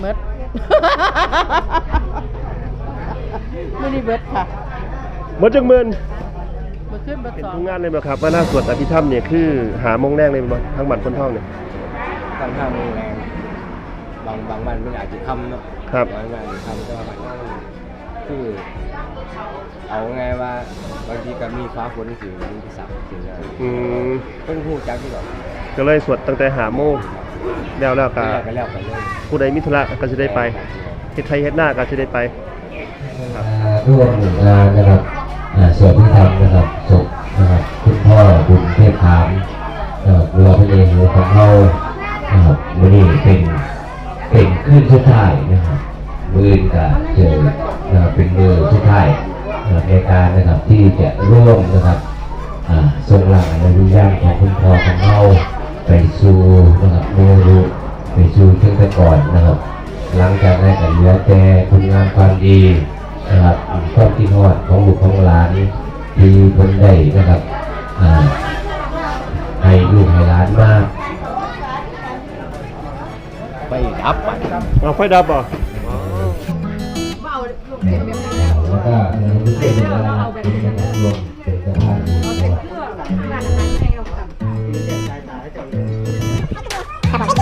เบิดไม่ได้เบิดค่ะหมดจังหมื่นเบิดขึ้นเบิดเห็นสองทุกงานเลยบ่ครับว่าหน้าสวดอภิธรรมเนี่ยคือหาโมงแรกเลยบ่ทั้งบัตรคนท่องเนี่ยตั้งห้าโมงแรงบางบางวันมันอาจจะค่ำเนาะครับบางวันอาจจะค่ำแต่ว่าบางวันคือ เอาไงว่าบางทีก็มีฟ้าฝนถึงมีพิสักถึงอะไรอืมเพิ่งพูดจักที่แบบก็เลยสวดตั้งแต่หาโมง แล้วแล้วก็แล้วก็แล้วไปเลยผู้ใดมิธุระก็จะได้ไปเฮ็ดไทยเฮ็ดหน้าก็จะได้ไปร่วมหนึ่งงานนะครับอ่าส่วนที่ทำนะครับศพนะครับคุณพ่อบุญเทพถามนะครับเรือพระเอกของเขานะครับวันนี้เป็นเป็นขึ้นสุดท้ายนะครับมือกับเจอนะครับเป็นมือสุดท้ายนะครับในการนะครับที่จะร่วมนะครับอ่าทรงหลังในวิญญาณของคุณพ่อของเรา ไปสู่นะครับโมรุไปสู่เชิงตะก่อนนะครับ หลังจากนั้นก็เหลือแต่คุณงามความดีนะครับความคิดฮอดของบุตรของหลานที่คนได้นะครับอ่าให้ลูกให้หลานมากไปดับไปเอาไฟดับบ่แล้วก็เรารู้สึกว่าเรารวมเป็นสภาพดีเป็นหน้า เ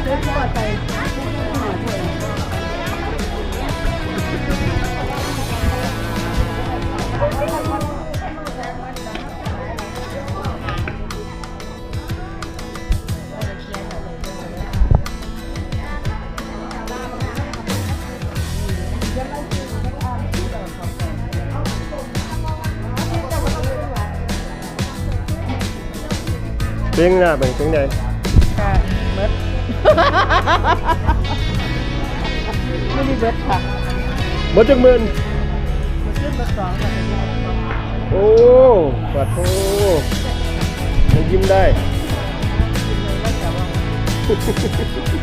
ป็นจังไดค่ะเบิด ไม่ได้เบิดค่ะหมดจังหมื่นเบิดขึ้นเบิดสองค่ะโอ้ปัดโทยังยิ้มได้มี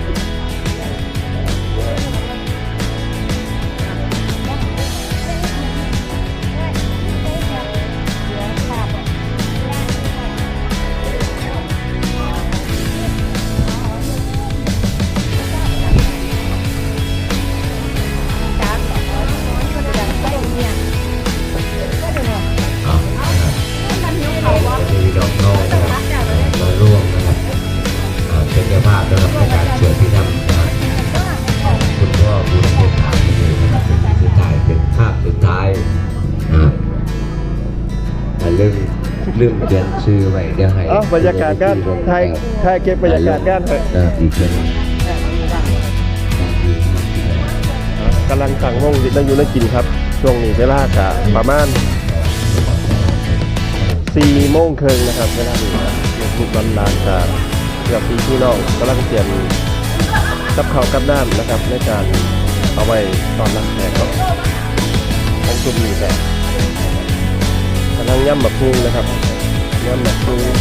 เขียนชื่อไว้เดี๋ยวให้เอ้าบรรยากาศการถ่ายถ่ายเก็บบรรยากาศการเถอะนะครับอีกเป็นกำลังสั่งวงดินั่งอยู่นั่งกินครับ ช่วงนี้เวลากะประมาณ4โมงครึ่งนะครับเวลานี้นะลูกๆหลานๆกะเกือบพี่พี่น้องกำลังเตรียมกับข้าวกับน้ำนะครับ ในการเอาไว้ตอนรับแขกของของจุ่มนี้แต่กำลังย่ำหมักพุงนะครับ ย่ำหมักพุง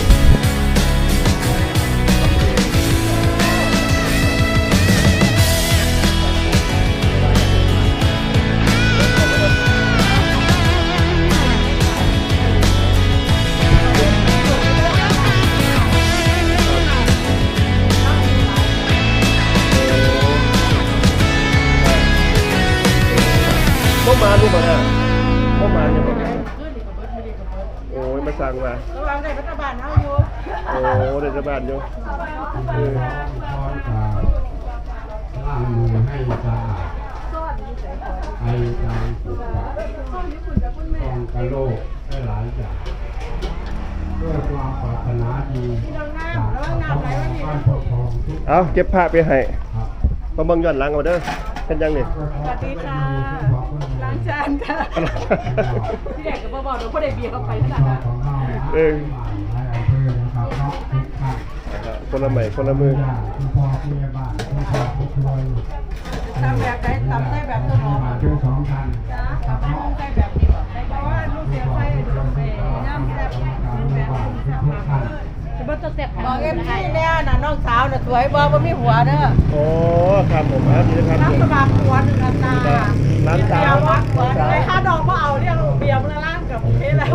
เข้ามาดู มาเนี่ยเข้ามาเนี่ยบอกโอ้ยมาสั่งมาระวังได้รัฐบาลเอาอยู่โอ้เด็กบ้านอยู่เออล้างมือให้สะอาดให้ใจสุขป้องกันโลกได้หลายอย่างด้วยความปรารถนาดีจากพ่อบ้านพ่อทองทุกเอาเก็บผ้าไปให้ครับ มาเบิ่งย้อนหลังเอาเด้อเป็นยังนี่สวัสดีค่ะล้างจานค่ะพี่เด็กก็บอกเดี๋ยวพ่อเด็กเบียร์เข้าไปขนาดนั้นเออคนละใหม่คนละมือคุณพ่อคุณแม่บ้านคุณพ่อคุณช่วยตำแบบไหนตำได้แบบต้นหอมมาช่วยสองท่านจ้าตำได้ได้แบบนี้ได้เพราะว่า บอกเอ็มที่เนี่ยน่ะน้องสาวน่ะสวยบอกว่ามีหัวเด้อโอ้ครับผมครับนี่นะครับรับสมัครหัวหนึ่งอัตราร้านสาวเบียร์วัดหัวได้ค่าดอกมาเอาเรียกเบียร์มาล่างกับเพชรแล้ว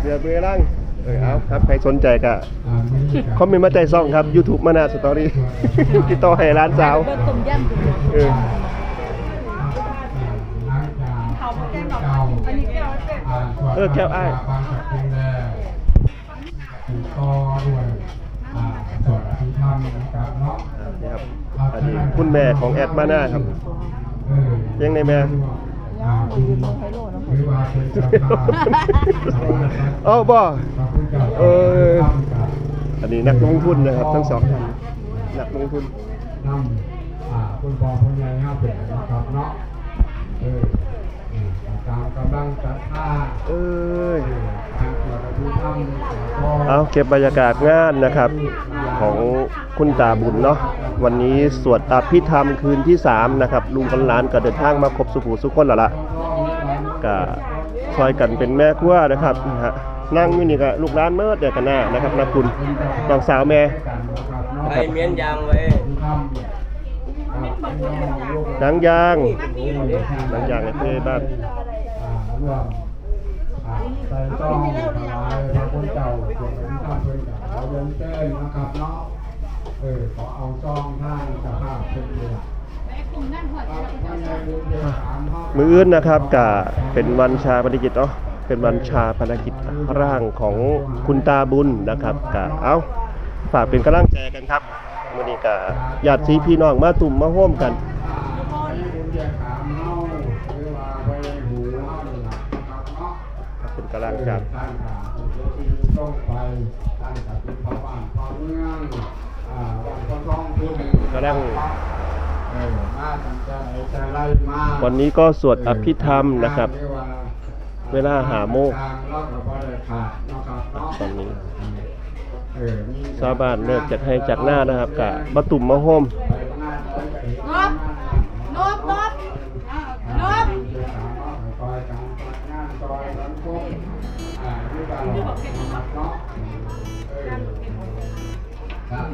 เรือเรือล่างเออเอาครับใครสนใจก็อ่าไม่ได้คอมเมนต์มาใจซ่องครับ YouTube มานาสตอรี่ติดต่อให้ร้านสาวเออล้างจานเขามาแก้ดอกเก่าอันนี้แก้วเป็ดอ่านสว ดเออแก้วอ้ายบางสักคุณแลถูกต่อด้วยอ่าสวดอภิธรรมนะครับเนาะนี่ครับอันนี้คุณแม่ของแอดมานาครับเออยังไงแม่อ่าดูหรือว่าเป็นเจ้าภาพเอ้าบ่พระพุทธเจ้าเออทำกับอันนี้นักลงทุนนะครับทั้งสองท่านนักลงทุนนำอ่าคุณพ่อคุณยายห้าเป็นนะครับเนาะเอออืมตามกำลังศรัทธาเอ้ยทางสวดอภิธรรมก็เอาเก็บบรรยากาศงานนะครับ ของคุณตาบุญเนาะวันนี้สวดอภิธรรมคืนที่ 3 นะครับ ลุงกันหลานก็เดินทางมาครบสุภูสุขคนแล้วล่ะก็ซอยกันเป็นแม่ครัวนะครับนะฮะนั่งอยู่นี่ก็ลูกร้านเมิดเดียวกันหน้านะครับนะคุณน้องสาวแม่ไอเมียนยางไว้หนังยางหนังยางในเพื่อนบ้านร่ วมใส่ต้องถวายพระคุณเจ้าส่วนที่ท่านเพื่อนเจ้าเรียนเชิญนะครับเนาะเออขอเอาซองท่านสภาพเป็นเดือนนายบุญเดชถามพ่อมืออื่นนะครับก็เป็นวันชาปนกิจเนาะเป็นวันชาปนกิจร่างของคุณตาบุญนะครับก็เอาฝากเป็นกำลังใจกันครับวันนี้ก็ญาติพี่พี่น้องมาตุ่มมาร่วมกัน กำลังใจต้องไปตั้งแต่เป็นพ่อบ้านพ่อเมืองอ่าวันก็ต้องพูดหนึ่งกำลังวันนี้ก็สวดอภิธรรมนะครับ เวลาหาโมงทาบกับบ่ได้ขานเนาะตอนนี้ชาวบ้านเลิกจากให้จากหน้านะครับกะมาตุ่มมาโฮม ครับ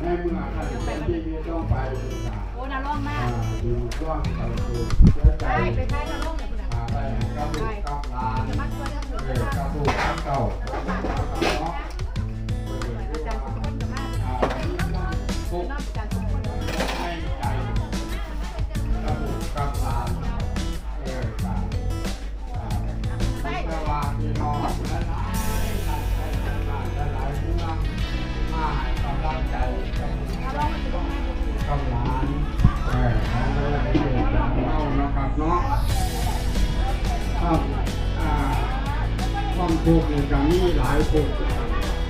ในเมื่อท่านเป็นที่ต้องไปศึกษาโอ้น่าร้องมาอ่ากอยู่ช่วงไปสู่เชื้อใจไปไปใช้น่าร้องเลยคุณอ่าไปกับลูกกับหลานเออกับลูกกับเก่าเนาะเออด้วยกันอ่าทุกให้ใจกับลูำมาให้กำลังใจกับหลานเออขอหลายเด็กเรานะครับเนาะครับอ่าความทุกข์นี่ก็มีหลายทุก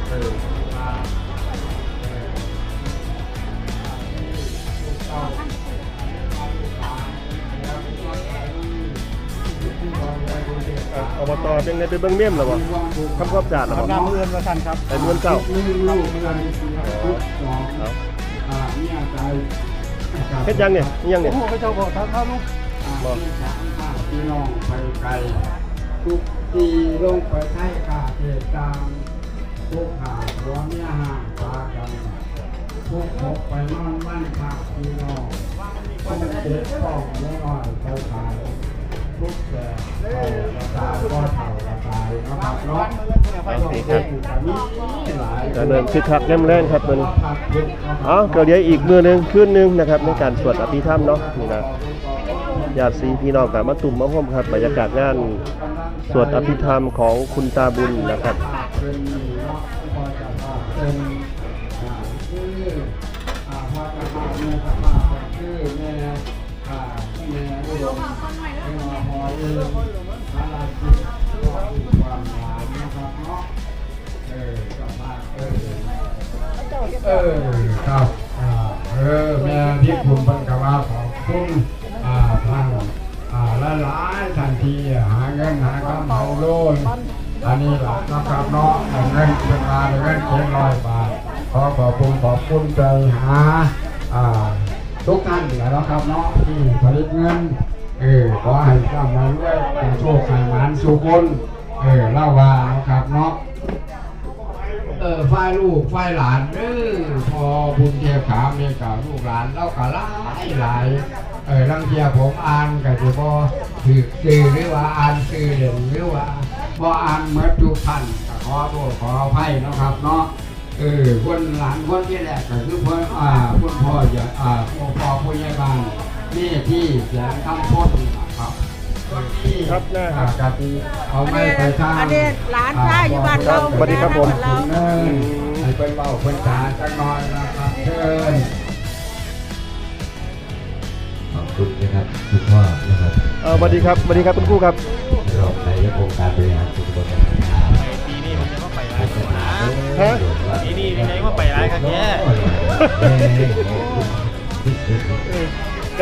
เออ อะอบตเป็นไงไปเบิ่งเมี่ยมหรอวะทำความสะอาดหรอวะน้ำเงินประทันครับไอ้เงินเก่าลูกลูกเงินลูกสองเอาอ่าเนี่ยใจเฮ็ดยังเนี่ยนี่ยังเนี่ยโอ้พระเจ้าบอกท่านท่านลูกที่สามห้าพี่น้องไปไกลทุกทีลงไปไทยข้าเทตามทุกหาหัวเมียห่างตากันทุกหกไปนอนบ้านข้าพี่น้องต้องเจ็บต้องเลี้ยงน้อยไปขาย ทุกเท่าละตายก็เท่าตายนะครับเนาะเอารับดำเนินคึกคักแน่มแรงครับมันเอาเดี๋ยอีกมือหนึงคืนหนึงนะครับ ในการสวดอภิธรรมเนาะนี่นะญาติสีพี่น้องกับมาตุ่มมาร่มครับบรรยากาศงานสวดอภิธรรมของคุณตาบุญนะครับ เออครับอ่าเออแม่ที่คุณพิ่นกว่าขอบคุณอ่าทางอ่าหลายทันทีหาเงินหาคำเอาโลนอันนี้หล่ะนะครับเนาะเงินเป็นมาเงินเจ็ดร้อยบาทขอขอบคุณขอบคุณใจหาอ่าทุกท่านนะครับเนาะที่ผลิตเงินเออขอให้ร่ำรวยเป็นโชคให้หมานสุขคนเออเล่าว่านะครับเนาะ เออฝ่ายลูกฝ่ายหลานเออพอบุญเทียขาเมียกับลูกหลานเล่ากับหลายหลายเออลังเทียผมอ่านกับที่พอถือสื่อหรือว่าอ่านสื่อเด่นหรือว่าพออ่านเมื่อทุกท่านขอโทษขออภัยนะครับเนาะเออคนหลานคนที่แรกก็คือพ่ออ่าคุณพ่ออย่าอ่าพ่อพ่อผู้ใหญ่บ้านนี่ที่เสียงคำพูด ครับคนที่ครับหน้าครับอ่กติเอาไม่ไปทางอันนี้หลานชายอยู่บ้านเราสวัสดีครับผมเราเออให้เป็นเบาเป็นตาจังน้อยนะครับเชิญขอบคุณนะครับคุณพ่อนะครับเออสวัสดีครับสวัสดีครับคุณครูครับรองนายกองค์การบริหารส่วนตำบลนาคาปีนี้มันจะว่าไปร้ายพัฒนาฮะปีนี้เป็นไงว่าไปร้ายกันแย่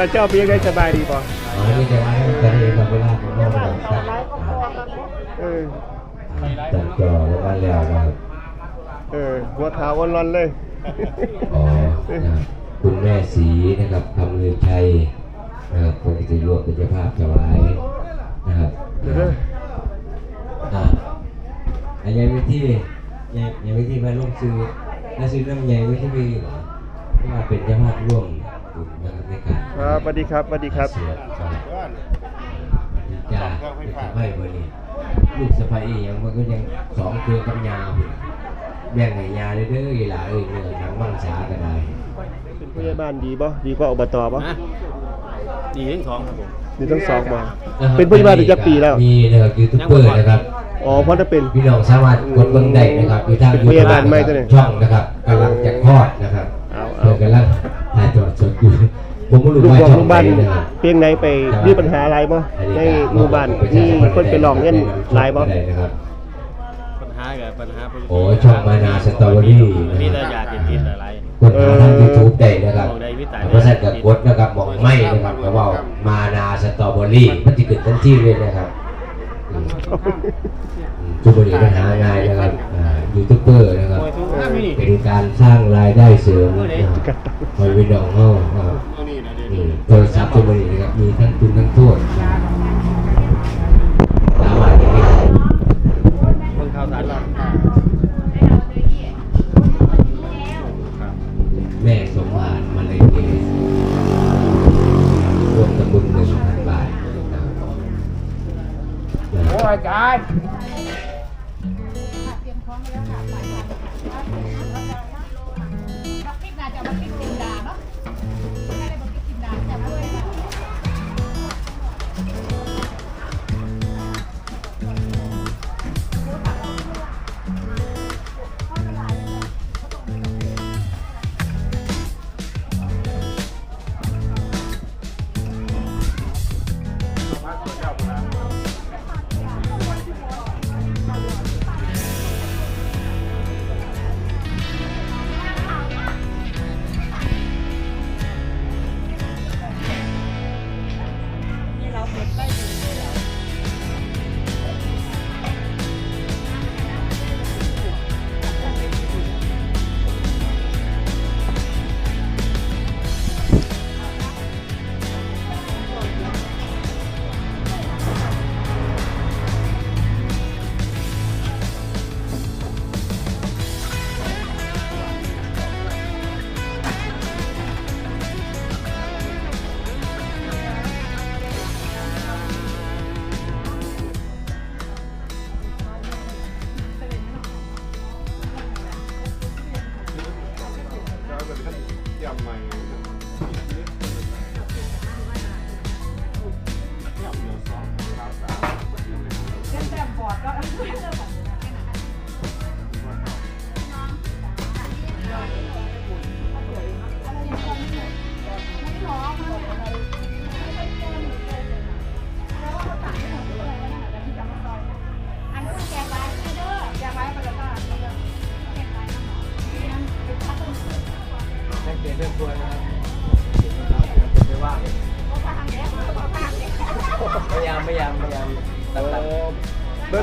การเจ้าเพียงได้สบายดีป่ะอ๋อนี่จะให้กันเองกับเวลาของเราเราสักเออจัดจอแล้วมาแล้วนะครับเออหัวเท้าวันร้อนเลยอ๋อนะครับคุณแม่สีนะครับคำลือชัยนะครับคนที่รวมเป็นเจ้าภาพถวายนะครับเดี๋ยวเด้ออ่าอันยังไม่ที่ยังยังไม่ที่มาร่วมซื้อและซื้อน้ำใหญ่ไว้ที่มีเหรอที่ว่าเป็นเจ้าภาพร่วมบุญนะครับในการ ครับสวัสดีครับสวัสดีครับ เสียครับสวัสดีจ้าเป็นสะพ้ายเบอร์นี้ลูกสะพ้ายอีกยังมันก็ยังสองเครือกับยาพุ่นแบ่งให้ยาเด้อเด้ออีหล่าเอ้ยเนื้อหนังมังสาก็ได้เป็นผู้ใหญ่บ้านดีป่ะดีกว่าอบตป่ะนะดีทั้งสองครับผมนี่ต้องสองมา เป็นผู้ใหญ่บ้านถึงจะปีแล้ว มีนะครับยูทูบเบอร์นะครับอ๋อเพราะถ้าเป็น พี่น้องสามารถกดเบิ่งได้นะครับอยู่ทางเป็นยูพทูบยาบาลไหมตัวนี้ช่องนะครับกำลังจะคลอดนะครับเอาเอา เพิ่นกำลังถ่ายทอดสดอยู่ ผมไม่รู้ลูกว่าบอกช่อลูงกไหนบ้านนะครับเพียงไหนไปมีปัญหาอะไรป่ะในหมู่บ้านมีคนไปหลอกเงินหลายป่ะได้นะครับปัญหากับปัญหาโอ้ช่องมานาสตรอเบอรี่นี่นะเราคอยารับกติดอะไร กดหาทางยูทูบได้นะครับมองได้วิตายเพราะฉะนั้นก็กดนะครับบอกไม่นะครับแล้วว่ามานาสตรอเบอรี่มันจะเกิดทันทีเลยนะครับอืมอืมทุกบริการหาง่ายนะครับอ่ายูทูบเบอร์นะครับ เป็นการสร้างรายได้เสริมนะครับคอยวิดองเฮานะครับอืม โทรศัพท์ตัวนี้นะครับมีทั้งคุณทั้งโทษสามารถอย่างนี้คนข่าวสารเราแม่สมหารมาเลยเกรวมตำบุญหนึ่งพันบาทโอ้อาจารย์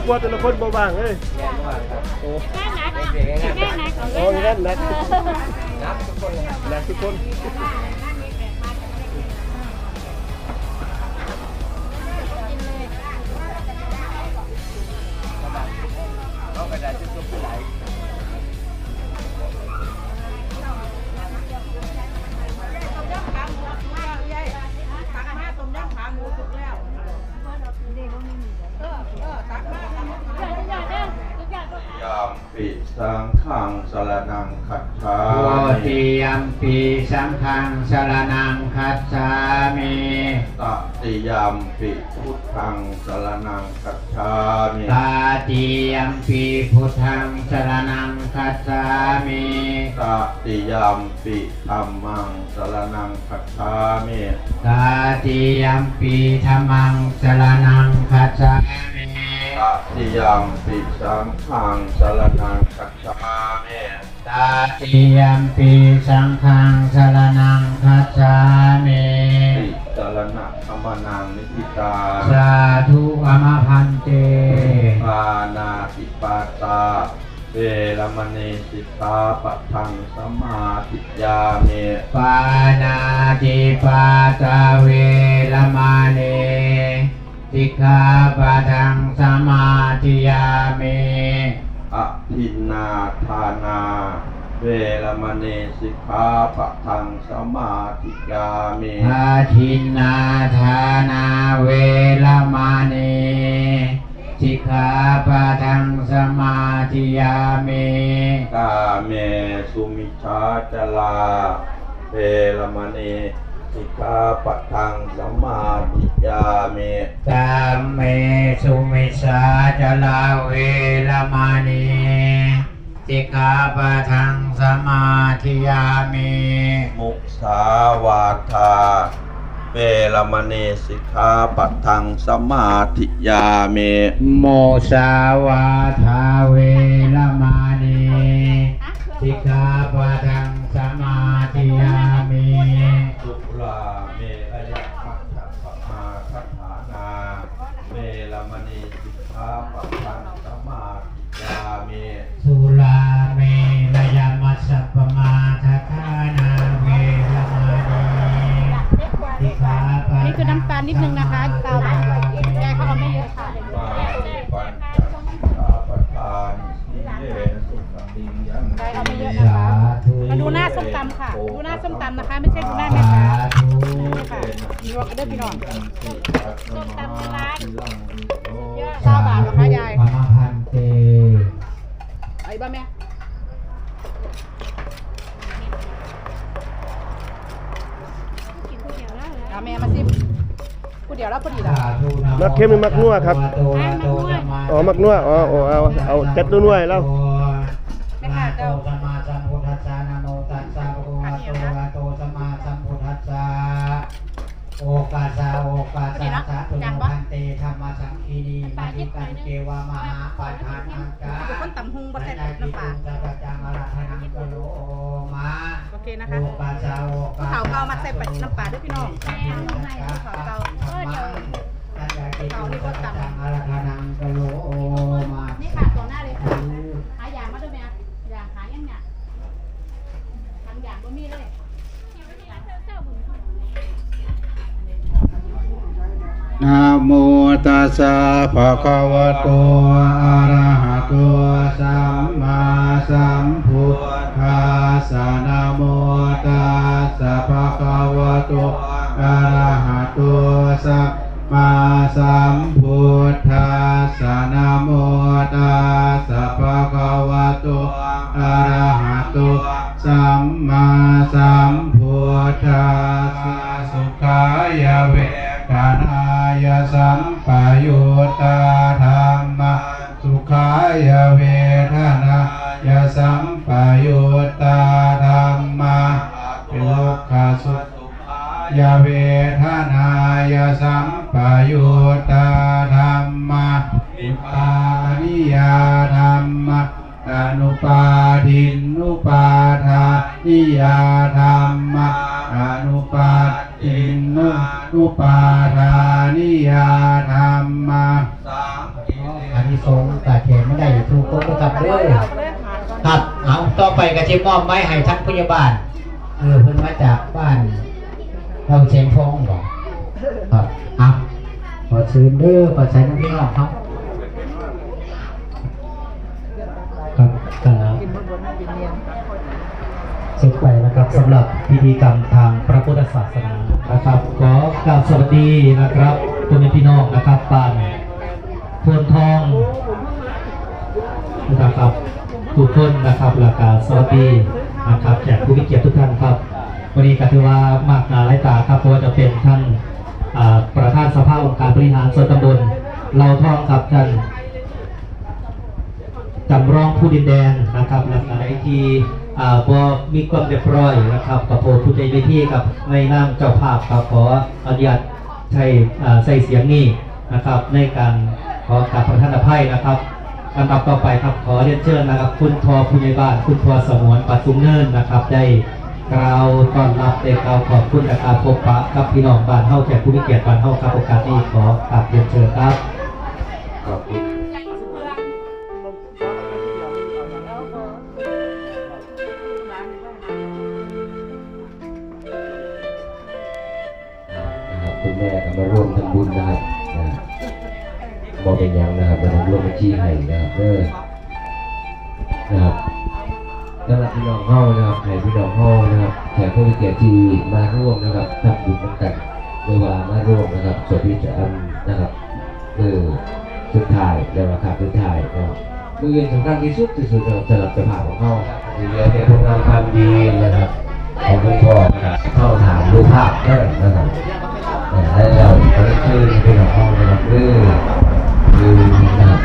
เบิกว่าแต่ละคนบ่ว่างเอ้ยแรงมากครับโอ้แค่นักเด็กๆง่ายแค่นักของโอ้ยนั่นนะๆนับทุกคนเลยครับนะทุกคน ปิสังขังสรนังคัจฉาโอมิติยัมปีสังฆังสรนังคัจฉามิตติยามปิพุทธังสรนังคัจฉามิตาติยัมปีพุทธังสรนังคัจฉามิตติยามปิธัมมังสรนังคัจฉามิตาติยัมปีธรรมังสรนังคัจฉามิ ตติยามปิสังขังสรนังคัจฉามิตาติยัมปีสังฆังสรนังคัจฉามิติสรณะธรรมนังนิพิตาสาธุอมพันเตปานาติปาตาเวรมณีสิกขาปะทังสมาธิยามิปานาติปาตาเวรมานี สิกขาปะทังสมาธิยามิอภินนาทานา เวรมณีสิกขาปะทังสมาธิยามิอาทินนาทานาเวรมานีสิกขาปะทังสมาธิยามิกาเมสุมิชาจลาเวรมณี สิกขาปะทังสมาธิยามิตามเมสุมิสาจลาเวรมานีสิกขาปะทังสมาธิยามิมุสาวาทาเวรมณีสิกขาปะทังสมาธิยามิโมสาวาทาเวรมานีสิกขาปะทัง ส้มตำค่ะดูหน้าส้มตำนะคะ ไม่ใช่ดูหน้าแม่ค้าสาธุนี่ค่ะมีวกเด้อพี่น้องส้มตำในร้านเก้าบาทเหรอคะยายอมพันเตไอ้บ้าแม่เอาแม่มาซิกูเดี๋ยวแล้วพอดีละมักเข้มหรือมักนัวครับ อ๋อ มักนัว อ๋ออ๋อเอา เอาจัดนัวๆให้เราแม่ค่ะเจ้า กาสะโอกาสะสะตุโมพันเตธรรมสังคีนีมาติกันเกวามหาปัฏฐานังกาเป็นคนตำหุงประเทศนาน้ำปลาสัจจังอรหันต์กโลมาโอเคนะคะโอกาสะโอกาสะเขาเกามาใส่ปัดน้ำปลาด้วยพี่น้องเขาเกาเออเดี๋ยวเขานี่ก็ตังอรหันังกโลมานี่ค่ะตัวหน้าเลยค่ะหาอย่างมาด้วยไหมอะอย่างหายังเนี่ยทางอย่างก็มีเลย นะโมตัสสะภะคะวะโตอะระหะโตสัมมาสัมพุทธัสสะนะโมตัสสะภะคะวะโตอะระหะโตสัมมาสัมพุทธัสสะนะโมตัสสะภะคะวะโตอะระหะโตสัมมาสัมพุทธัสสะสุขายเว ทนายสัมปยุตตาธรรมะสุขายเวทนายสัมปยุตตาธรรมทุกขสุขยเวทนายสัมปยุตตาธรรมะอุปาณิยธรรมะอนุปาทินนุปาทานิยธรรมะอนุปาทินนุนุปา เด้อเอาไปเลยครับเอาต่อไปก็จะมอบไม้ให้ทั้งพยาบาลเออเพิ่นมาจากบ้านเราเชียงทองบ่ครับอะขอเชิญเด้อขอใช้น้ำพี่น้องครับครับก็กินบนบนกินเสร็จไปนะครับสำหรับพิธีกรรมทางพระพุทธศาสนานะครับขอกราบสวัสดีนะครับพ่อแม่พี่น้องนะครับบ้านพวนทอง นะครับทุกคนนะครับหลักการสวัสดีนะครับแขกผู้มีเกียรติทุกท่านครับ วันนี้ก็ถือว่ามากหนาหลายตาครับเพราะว่าจะเป็นท่านประธานสภาองค์การบริหารส่วนตำบลเราทองครับท่านจำลองผู้ดินแดนนะครับหลักการไอทีอ่าบอมีความเรียบร้อยนะครับกับโพผู้ใจในที่กับในนามเจ้าภาพครับขออนุญาตใช้ใส่เสียงนี้นะครับ ในการขอกราบประทานอภัยนะครับ ลำดับต่อไปครับขอเรียนเชิญนะครับ คุณทอผู้ใหญ่บ้าน คุณทอสมวนปัทุมเนินนะครับ ได้กล่าวต้อนรับได้กล่าวขอบคุณและการพบปะกับพี่น้องบ้านเฮาแขกผู้มีเกียรติบ้านเฮาครับโอกาสนี้ขอกราบเรียนเชิญครับขอบคุณ เด้อนะครับสำหรับพี่น้องเฮานะครับให้พี่น้องเฮานะครับแขกผู้มีเกียรติที่มาร่วมนะครับทำบุญกันโดยว่ามาร่วมนะครับสวดพิจารณนะครับเออสุดท้ายแล้วนะครับสุดท้ายนะครับมือเย็นสำคัญที่สุดที่สุดสำหรับเจ้าภาพของเฮาที่เหลือแต่พวกงาความดีนะครับของคุณพ่อนะครับเข้าถามรูปภาพเด้นะครับให้เราก็ได้ชื่อเป็นของห้องนะครับคือคือนะครับ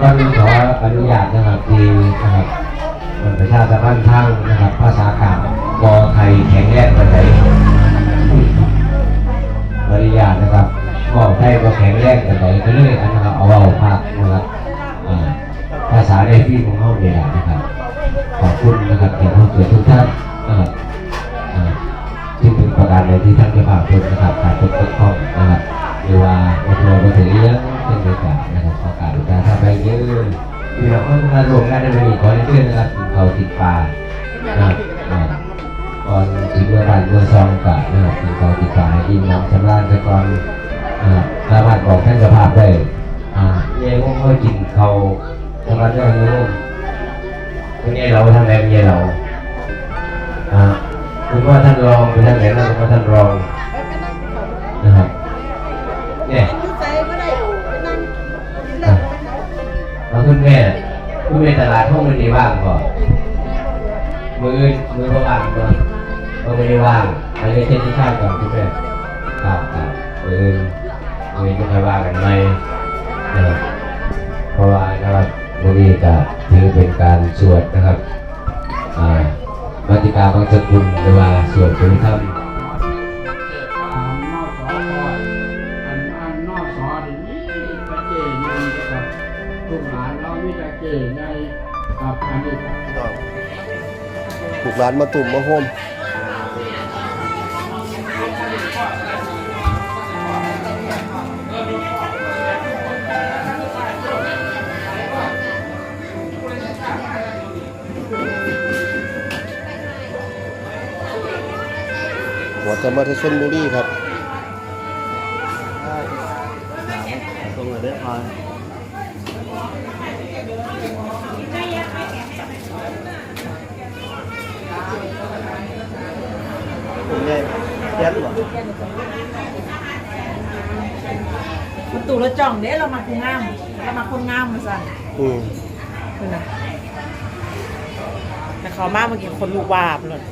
ก็ขออนุญาตนะครับทีนะครับมันประชาสัมพันธ์ทางนะครับภาษากลางบอไทยแข็งแรงกว่าไหนขออนุญาตนะครับบอไทยก็แข็งแรงกว่าไหนก็เลยอันนะครับเอาเอาภาคนะครับภาษาในที่ของเขาเนี่ยนะครับ ขอบคุณนะครับแขกผู้เกียรติทุกท่านนะครับที่เป็นประการในที่ท่านจะฝากคนนะครับขาดตกบกพร่องนะครับหรือว่าไม่พอมาถึงเรื่อง เช่นเดียวกันนะครับขอการดูการทำไปเยอะที่เราก็มารวมกันในวันนี้ขอให้เพื่อนนะครับถึงเขาติดปลานะครับก่อนถึงเมื่อบานเมื่อซองกับนะครับถึงเขาติดปลาให้กินน้ำชำระไปก่อนนะครับสามารถบอกท่านสภาพได้เย่ก็ค่อยกินเขาชำระได้ไหมลูกวันนี้เราทำแบบเย่เราคุณว่าท่านรองเป็นท่านไหนนะคุณว่าท่านรองนะครับเนี่ย เราคุณแม่คุณแม่ตลาดห้องไม่ได้ว่างก่อนมือมือว่างก่อนก็ไม่ได้ว่างอันนี้เช่นที่ข้างก่อนคุณแม่ครับครับมือมือจะไปว่ากันไหมนะครับเพราะว่านะครับวันนี้จะถือเป็นการสวดนะครับอ่ามาติกาบางสกุลหรือว่าสวดปริธรรม กับอันนี้ลูกหลานมาตุ่มมาโฮมหัวจะมาที่ชนบุรีครับ หญ่แก๊สเหรอประตูละจ่องเด้เรามาคุณงามเรามาคนงามมาสั่นอืมคือนะแต่เขามากเมื่อกี้คนลูกวาบเลย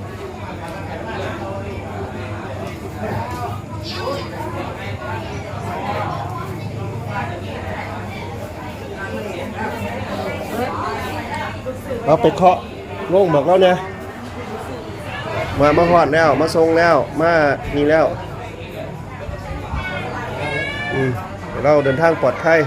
เอาไปเคาะโล่งบอกแล้วเนี่ย มามาหอดแล้ว มาทรงแล้ว มานี่แล้ว อืมเดี๋ยวเราเดินทางปลอดภัย